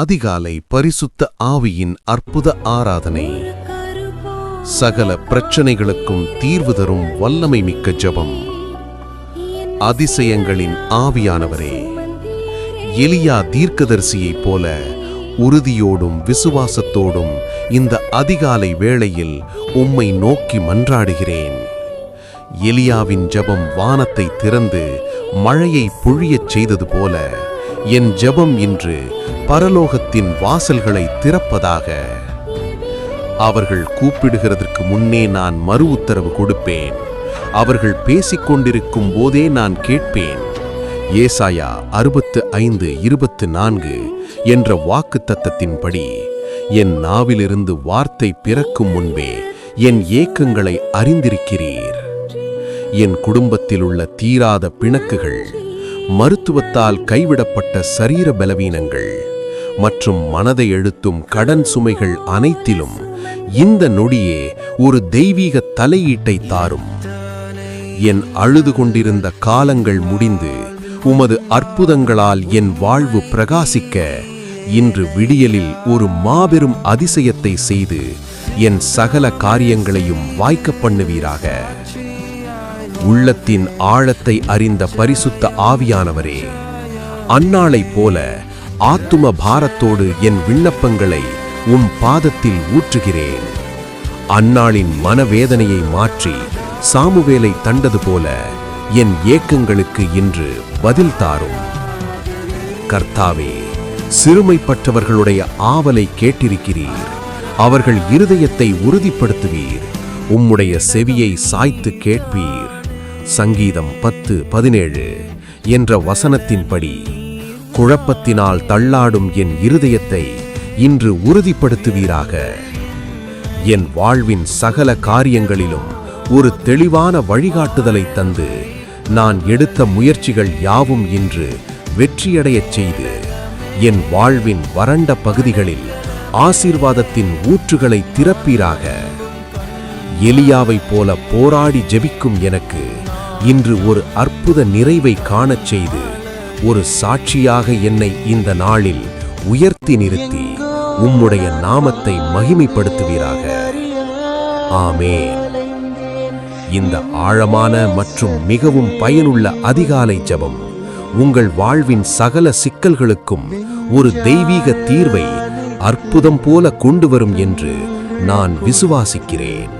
அதிகாலை பரிசுத்த ஆவியின் அற்புத ஆராதனை. சகல பிரச்சனைகளுக்கும் தீர்வு தரும் வல்லமை மிக்க ஜெபம். அதிசயங்களின் ஆவியானவரே எலியா தீர்க்கதரிசியைப் போல உறுதியோடும் விசுவாசத்தோடும் இந்த அதிகாலை வேளையில் உம்மை நோக்கி மன்றாடுகிறேன். எலியாவின் ஜெபம் வானத்தை திறந்து மழையை பொழியச் செய்தது போல என் ஜெபம் இன்று பரலோகத்தின் வாசல்களை திறப்பதாக. அவர்கள் கூப்பிடுகிறதற்கு முன்னே நான் மறு உத்தரவு கொடுப்பேன். அவர்கள் பேசிக்கொண்டிருக்கும் போதே நான் கேட்பேன். ஏசாயா அறுபத்து ஐந்து இருபத்து நான்கு என்ற வாக்கு தத்தத்தின்படி என் நாவிலிருந்து வார்த்தை பிறக்கும் முன்பே என் ஏக்கங்களை அறிந்திருக்கிறீர். என் குடும்பத்தில் உள்ள தீராத பிணக்குகள் மருத்துவத்தால் கைவிடப்பட்ட சரீர பலவீனங்கள் மற்றும் மனதை எழுத்தும் கடன் சுமைகள் அனைத்திலும் இந்த நொடியே ஒரு தெய்வீக தலையீட்டை தாரும். என் அழுது கொண்டிருந்த காலங்கள் முடிந்து உமது அற்புதங்களால் என் வாழ்வு பிரகாசிக்க இன்று விடியலில் ஒரு மாபெரும் அதிசயத்தை செய்து என் சகல காரியங்களையும் வாய்க்க பண்ணுவீராக. உள்ளத்தின் ஆழத்தை அறிந்த பரிசுத்த ஆவியானவரே அன்னாளைப் போல ஆத்தும பாரத்தோடு என் விண்ணப்பங்களை உம் பாதத்தில் ஊற்றுகிறேன். அன்னாளின் மனவேதனையை மாற்றி சாமுவேலை தண்டது போல என் ஏக்கங்களுக்கு இன்று பதில் தாரும். கர்த்தாவே சிறுமைப்பட்டவர்களுடைய ஆவலை கேட்டிருக்கிறீர். அவர்கள் இருதயத்தை உறுதிப்படுத்துவீர். உம்முடைய செவியை சாய்த்து கேட்பீர். சங்கீதம் பத்து பதினேழு என்ற வசனத்தின்படி குழப்பத்தினால் தள்ளாடும் என் இருதயத்தை இன்று உறுதிப்படுத்துவீராக. என் வாழ்வின் சகல காரியங்களிலும் ஒரு தெளிவான வழிகாட்டுதலை தந்து நான் எடுத்த முயற்சிகள் யாவும் இன்று வெற்றியடையச் செய்து என் வாழ்வின் வறண்ட பகுதிகளில் ஆசீர்வாதத்தின் ஊற்றுகளை திறப்பீராக. எலியாவைப் போல போராடி ஜெபிக்கும் எனக்கு இன்று ஒரு அற்புத நிறைவை காணச் செய்து ஒரு சாட்சியாக என்னை இந்த நாளில் உயர்த்தி நிறுத்தி உம்முடைய நாமத்தை மகிமைப்படுத்துவீராக. ஆமே இந்த ஆழமான மற்றும் மிகவும் பயனுள்ள அதிகாலை ஜெபம் உங்கள் வாழ்வின் சகல சிக்கல்களுக்கும் ஒரு தெய்வீக தீர்வை அற்புதம் போல கொண்டு வரும் என்று நான் விசுவாசிக்கிறேன்.